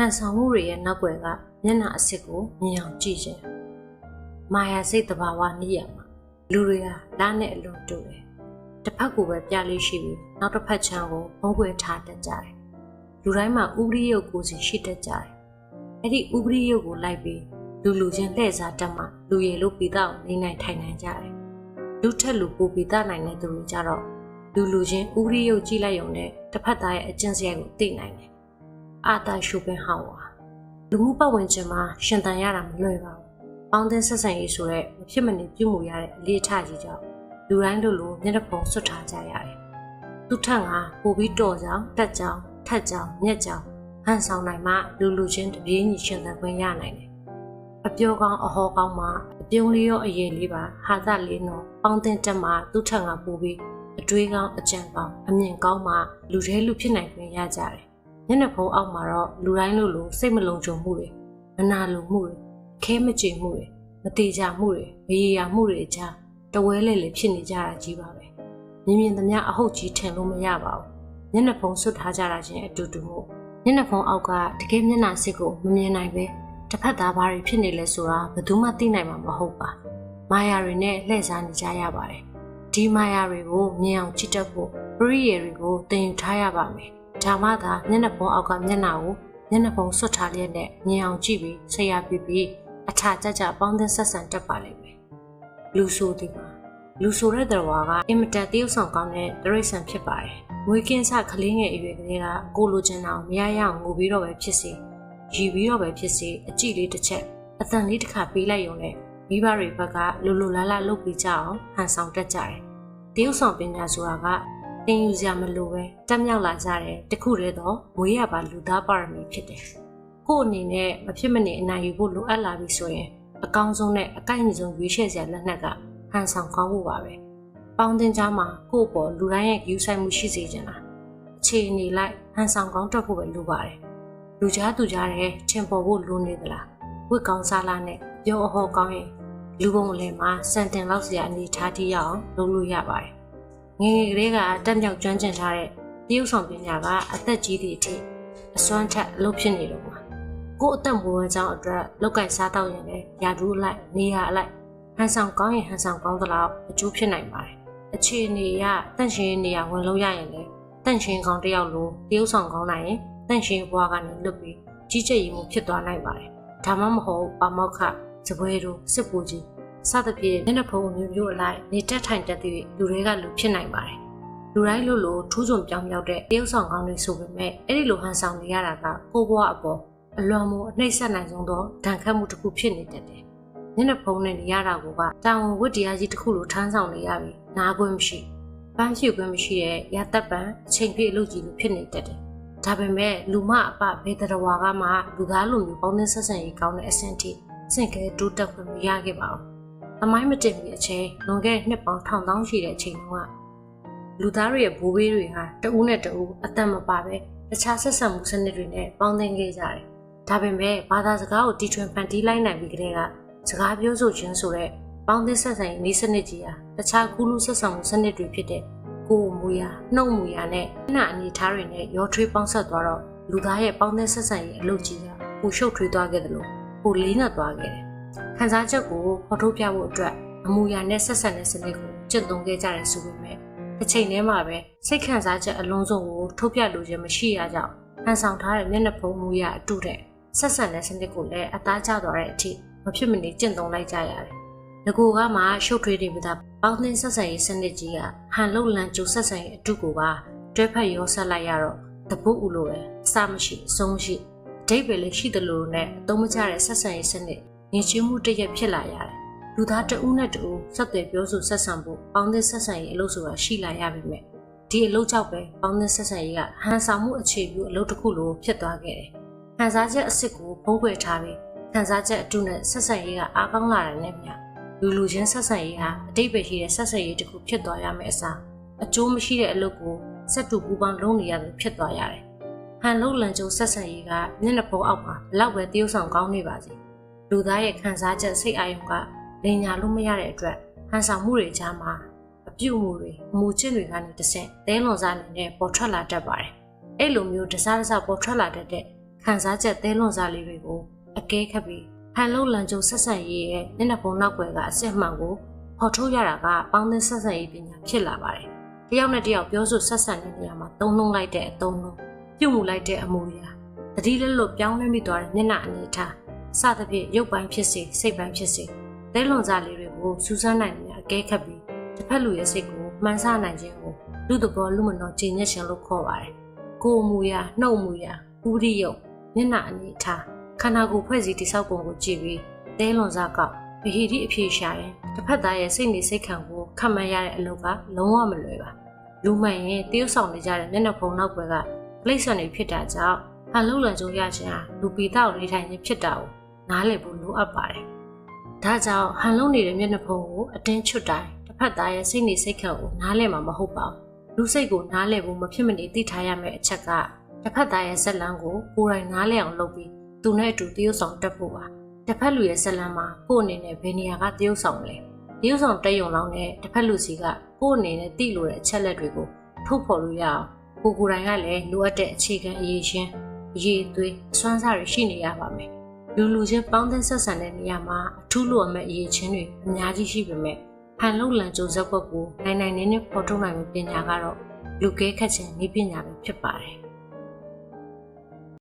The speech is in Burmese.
ဟန်ဆောင်မှုတွေရဲ့နောက်ွယ်ကမျက်နှာအစ်စ်ကိုမြင်အောင်ကြည့်ခြင်းမာယာစိတ်တဘာဝနိယမှာလူတွေဟာလားနဲ့အလွန်တူတယ်တစ်ဖက်ကိုပဲပြလေးရှိပြီးနောက်တစ်ဖက်ချမ်းကိုဘုံကွယ်ထားတတ်ကြတယ်လူတိုင်းမှာဥပရိယုတ်ကိုယ်စီရှိတတ်ကြတယ်အဲ့ဒီဥပရိယုတ်ကိုလိုက်ပြီးလူလူချင်းလှည့်စားတတ်မှလူရည်လို့ပြီးတော့နေနိုင်ထိုင်နိုင်ကြတယ်လူထက်လူပိုပြီးသားနိုင်တဲ့သူတွေကြတော့လူလူချင်းဥပရိယုတ်ကြည့်လိုက်ရုံနဲ့တစ်ဖက်သားရဲ့အကျင့်စရိုက်ကိုသိနိုင်တယ် အာတာရှုပင်ဟောင်းပါလူမှုပတ်ဝန်းကျင်မှာရှင်သန်ရတာမလွယ်ပါဘူး။ပေါင်းသင်းဆက်ဆံရေးဆိုတဲ့မဖြစ်မနေပြုမှုရတဲ့အလေးထားကြီးကြောင့်လူတိုင်းတို့လိုမျက်နှာပုံဆွတ်ထားကြရတယ်။သူထက်ငါပိုပြီးတော်ကြောင်တက်ကြောင်ထက်ကြောင်မြက်ကြောင်ဟန်ဆောင်နိုင်မှလူလူချင်းတပြေးညီရှင်သန်ခွင့်ရနိုင်တယ်။အပြောကောင်းအဟောကောင်းမှာအပြုံးလေးရောအရေးလေးပါဟာသလေးနော်ပေါင်းသင်းတက်မှသူထက်ငါပိုပြီးအတွေးကောင်းအကြံကောင်းအမြင်ကောင်းမှလူသေးလူဖြစ်နိုင်ခွင့်ရကြတယ်။ မျက်နှာဖုံးအောက်မှာတော့လူတိုင်းလိုလိုစိတ်မလုံခြုံမှုတွေမနာလိုမှုတွေအခဲမကြေမှုတွေမတေချာမှုတွေမရေရာမှုတွေအကြားတဝဲလေလေဖြစ်နေကြတာကြီးပါပဲမြင်မြင်သမျှအဟုတ်ကြီးထင်လို့မရပါဘူးမျက်နှာဖုံးဆွတ်ထားကြတာချင်းအတူတူမို့မျက်နှာဖုံးအောက်ကတကယ်မျက်နှာစစ်ကိုမမြင်နိုင်ပဲတစ်ဖက်သားဘာတွေဖြစ်နေလဲဆိုတာဘယ်သူမှသိနိုင်မှာမဟုတ်ပါမာယာတွေနဲ့လှည့်စားနေကြရပါတယ်ဒီမာယာတွေကိုမြင်အောင်ကြည့်တတ်ဖို့ပရိယေတွေကိုသင်ယူထားရပါမယ် ဒါမှသာမျက်နှာဖုံးအောက်ကမျက်နှာကိုမျက်နှာပုံဆွတ်ထားလျက်နဲ့မြင်အောင်ကြည့်ပြီးဆရာပြပြီးအထာကြကြပေါင်းသင်းဆက်ဆံတတ်ပါလိမ့်မယ်လူဆိုဒီမှာလူဆိုတဲ့တော်ဝါကအင်မတန်တရုပ်ဆောင်ကောင်းတဲ့တရိษံဖြစ်ပါတယ်မွေးကင်းစကလေးငယ်အရွယ်ကလေးကကိုလိုချင်တာကိုမရရအောင်ငိုပြီးတော့ပဲဖြစ်စေရည်ပြီးတော့ပဲဖြစ်စေအကြည့်လေးတစ်ချက်အတန်လေးတစ်ခါပေးလိုက်ရုံနဲ့မိဘတွေဘက်ကလိုလိုလားလားလုပ်ပြီးကြအောင်ဟန်ဆောင်တတ်ကြတယ်တရုပ်ဆောင်ပညာဆိုတာက တင်ယူစရာမလိုပဲတက်မြောက်လာကြတယ်တခုတည်းတော့မွေးရပါလူသားပါရမီဖြစ်တယ်ကို့အနေနဲ့မဖြစ်မနေအနိုင်ယူဖို့လိုအပ်လာပြီဆိုရင်အကောင်းဆုံးနဲ့အကိုက်အညီဆုံးရွေးချယ်စရာလက်နက်ကဟန်ဆောင်ကောင်းဖို့ပါပဲပေါင်းတင်ကြားမှာကို့ပေါ်လူတိုင်းရဲ့ယူဆိုင်မှုရှိစေချင်တာအခြေအနေလိုက်ဟန်ဆောင်ကောင်းတက်ဖို့ပဲလိုပါတယ်လူကြားသူကြားတဲ့ထင်ပေါ်ဖို့လိုနေသလားဝတ်ကောင်းစားလားနဲ့ပြောအဟောကောင်းရင်လူပုံလည်းမှာစံတင်လောက်စရာအနေထားတိရအောင်လုပ်လို့ရပါတယ် ငယ်ငယ်ကလေးကတက်မြောက်ကျွမ်းကျင်ထားတဲ့တရုပ်ဆောင်ပညာကအသက်ကြီးသည့်အထိအစွမ်းထက်အလုပ်ဖြစ်နေလို့ပါကို့အသက်မွေးဝမ်းကြောင်းအတွက်လောက်ကင်စားတော့ရင်လည်းယာဒူးအလိုက်နေရာအလိုက်ဟန်ဆောင်ကောင်းရင်ဟန်ဆောင်ကောင်းသလောက်အကျိုးဖြစ်နိုင်ပါတယ်အခြေအနေရတန့်ရှင်နေရာဝင်လို့ရရင်လည်းတန့်ရှင်ကောင်းတစ်ယောက်လိုတရုပ်ဆောင်ကောင်းနိုင်ရင်တန့်ရှင်ဘွားကနေလွတ်ပြီးကြီးကျယ်ရေးမှုဖြစ်သွားနိုင်ပါတယ်ဒါမှမဟုတ်ပါမောက်ခစပွဲတို့စစ်ပူကြီး စသဖြင့်မျက်နှာဖုံးမျိုးမျိုးအလိုက်နေတက်ထိုင်တက်သည့်လူတွေကလူဖြစ်နိုင်ပါတယ်လူတိုင်းလိုလိုထူးချွန်ပြောင်းပြောက်တဲ့တရုပ်ဆောင်ကောင်းတွေဆိုပေမဲ့အဲ့ဒီလိုဟန်ဆောင်နေရတာကကိုဘွားအပေါ်အလွန်မှုအနှိမ့်ဆက်နိုင်ဆုံးသောဒဏ်ခတ်မှုတစ်ခုဖြစ်နေတတ်တယ်။မျက်နှာဖုံးနဲ့နေရတာကတာဝန်ဝတ္တရားကြီးတစ်ခုလိုထမ်းဆောင်နေရပြီ။နားခွင့်မရှိ။ပန်းဖြူခွင့်မရှိတဲ့ရသက်ပံအချိန်ပြည့်အလုပ်ကြီးလိုဖြစ်နေတတ်တယ်။ဒါပေမဲ့လူမအပဘေတရဝါကမှလူသားလူမျိုးပေါင်းသင်းဆက်ဆံရေးကောင်းတဲ့အဆင့်ထိစင့်ကဲတိုးတက်ခွင့်မရခဲ့ပါဘူး။ သမိုင်းမတင်မီအချိန်လွန်ခဲ့တဲ့နှစ်ပေါင်းထောင်သောင်းရှိတဲ့အချိန်တုန်းကလူသားတွေရဲ့ဘိုးဘေးတွေဟာတဦးနဲ့တဦးအသက်မပါပဲတခြားဆက်ဆံမှုစနစ်တွေနဲ့ပေါင်းသင်းခဲ့ကြတယ်။ဒါပေမဲ့ဘာသာစကားကိုတီထွင်ဖန်တီးလိုက်နိုင်ပြီးကတည်းကစကားပြောဆိုခြင်းဆိုတဲ့ပေါင်းသင်းဆက်ဆံရေးနည်းစနစ်ကြီးဟာတခြားကူးလူဆက်ဆံမှုစနစ်တွေဖြစ်တဲ့ကိုယ်မူရာနှုတ်မူရာနဲ့နှအနေထားတွေနဲ့ရောထွေးပေါင်းဆက်သွားတော့လူသားရဲ့ပေါင်းသင်းဆက်ဆံရေးအလုပ်ကြီးကပူရှုပ်ထွေးသွားခဲ့တယ်လို့ပိုလေးနက်သွားခဲ့တယ်။ ခန်းစားချက်ကိုဖော်ထုတ်ပြဖို့အတွက်အမူအရာနဲ့ဆက်ဆံတဲ့စနစ်ကိုကျင့်သုံးခဲ့ကြတယ်ဆိုပေမဲ့တစ်ချိန်တည်းမှာပဲစိတ်ခံစားချက်အလုံးစုံကိုထုတ်ပြလိုခြင်းမရှိရကြောင်းဟန်ဆောင်ထားတဲ့မျက်နှာဖုံးမူရအတူတဲ့ဆက်ဆံတဲ့စနစ်ကိုလည်းအသားကျသွားတဲ့အထိမဖြစ်မနေကျင့်သုံးလိုက်ကြရတယ်။ငကိုကမှရှုပ်ထွေးနေပြီသားပေါင်းသင်းဆက်ဆံရေးစနစ်ကြီးကဟန်လုံလန်ကျိုးဆက်ဆံရေးအတူကိုပါတွဲဖက်ရောဆက်လိုက်ရတော့တပုတ်ဦးလိုပဲအစမရှိအဆုံးမရှိအဓိပ္ပာယ်လည်းရှိတယ်လို့နဲ့အသုံးမကျတဲ့ဆက်ဆံရေးစနစ် ငြင်းချမှုတရက်ဖြစ်လာရတယ်။လူသားတဦးနဲ့တဦးဆက်သွယ်ပြောဆိုဆက်ဆံဖို့ပေါင်းသင်းဆက်ဆံရေးအလုပ်ဆိုတာရှိလာရပြီမဲ့ဒီအလုပ်ကြောင့်ပဲပေါင်းသင်းဆက်ဆံရေးကဟန်ဆောင်မှုအခြေပြုအလုပ်တစ်ခုလိုဖြစ်သွားခဲ့တယ်။ဟန်စားချက်အစ်စ်ကိုဖုံးကွယ်ထားပြီးဟန်စားချက်အတုနဲ့ဆက်ဆံရေးကအားကောင်းလာတယ်နဲ့မြလူလူချင်းဆက်ဆံရေးဟာအတိတ်ပဲရှိတဲ့ဆက်ဆံရေးတစ်ခုဖြစ်သွားရမယ်အစားအကျိုးမရှိတဲ့အလုပ်ကိုစက်တူပူပေါင်းလုပ်နေရတယ်ဖြစ်သွားရတယ်။ဟန်လုံးလန်ကျုံဆက်ဆံရေးကမျက်နှာပုံအောက်မှာဘလောက်ပဲတရုပ်ဆောင်ကောင်းနေပါစေ။ လူသားရဲ့ခံစားချက်စိတ်အာရုံကလင်ညာလို့မရတဲ့အတွက်ဟန်ဆောင်မှုတွေကြားမှာအပြုတ်မှုတွေအမှုချင်းတွေကနေတဆင့်သဲလွန်စားနေနဲ့ပေါ်ထွက်လာတတ်ပါတယ်။အဲ့လိုမျိုးတစားတစားပေါ်ထွက်လာတတ်တဲ့ခံစားချက်သဲလွန်စားလေးတွေကိုအကဲခတ်ပြီးဟန်လုံးလန်ကျုံဆက်ဆက်ရေးရဲ့မျက်နှာပုံနောက်ွယ်ကအစစ်မှန်ကိုဖော်ထုတ်ရတာကပေါင်းသင်းဆက်ဆက်ရေးပညာဖြစ်လာပါတယ်။တယောက်နဲ့တယောက်ပြောဆိုဆက်ဆံတဲ့နေရာမှာသုံးလုံးလိုက်တဲ့အသုံးလုံးပြုတ်မှုလိုက်တဲ့အမူအရာတတိလက်လို့ပြောင်းလဲမိသွားတဲ့မျက်နှာအနေထား စသဖြင့်ရုပ်ပိုင်းဖြစ်စေစိတ်ပိုင်းဖြစ်စေသဲလွန်စားလေးတွေကိုစူးစမ်းနိုင်တဲ့အကဲခတ်ပြီးတစ်ဖက်လူရဲ့စိတ်ကိုမှန်းဆနိုင်ခြင်းကိုလူသဘောလူမတော်ကြည်ညက်ခြင်းလို့ခေါ်ပါတယ်။ကိုယ်မူရာနှုတ်မူရာဥရိယုတ်မျက်နှာအနေထားခန္ဓာကိုယ်ဖွဲ့စည်းတိဆောက်ပုံကိုကြည့်ပြီးသဲလွန်စားကောက်ဗဟိတိအဖြေရှာရင်တစ်ဖက်သားရဲ့စိတ်နေစိတ်ခံကိုခံမှန်းရတဲ့အလုပ်ကလုံးဝမလွယ်ပါလူမှန်ရင်တရုပ်ဆောင်နေကြတဲ့မျက်နှာဖုံနောက်ွယ်ကပြိဿနေဖြစ်တာကြောင့်ဟန်လုံးလန်ကြုံရခြင်းဟာလူပီတောက်နေထိုင်ခြင်းဖြစ်တာကို နားလည်ဖို့လိုအပ်ပါတယ်ဒါကြောင့်ဟန်လုံးနေတဲ့မျက်နှာဖုံကိုအတင်းချွတ်တိုင်းတစ်ဖက်သားရဲ့စိတ်နေစိတ်ခံကိုနားလည်မှာမဟုတ်ပါဘူးလူစိတ်ကိုနားလည်ဖို့မဖြစ်မနေသိထားရမယ့်အချက်ကတစ်ဖက်သားရဲ့ဇက်လန်းကိုကိုယ်တိုင်နားလည်အောင်လုပ်ပြီးသူနဲ့အတူတရုပ်ဆောင်တက်ဖို့ပါတစ်ဖက်လူရဲ့ဇက်လန်းမှာကိုယ့်အနေနဲ့ဘယ်နေရာကတရုပ်ဆောင်လဲတရုပ်ဆောင်တက်ယုံလောင်းနဲ့တစ်ဖက်လူစီကကိုယ့်အနေနဲ့သိလို့တဲ့အချက်လက်တွေကိုထုတ်ဖော်လို့ရအောင်ကိုကိုယ်တိုင်ကလည်းလိုအပ်တဲ့အခြေခံအရေးချင်းအရေးသွေးအစွမ်းစားတွေရှိနေရပါမယ် လူလူချင်းပေါင်းသင်းဆက်ဆံတဲ့နေရာမှာအထူးလိုအပ်မဲ့အရေးချင်းတွေအများကြီးရှိပေမဲ့ဟန်လုံလန်ကြိုဇက်ကွက်ကိုနိုင်နိုင်နေနဲ့ပေါ်ထုတ်နိုင်တဲ့ပညာကတော့လူကဲခတ်ခြင်းနည်းပညာပဲဖြစ်ပါတယ်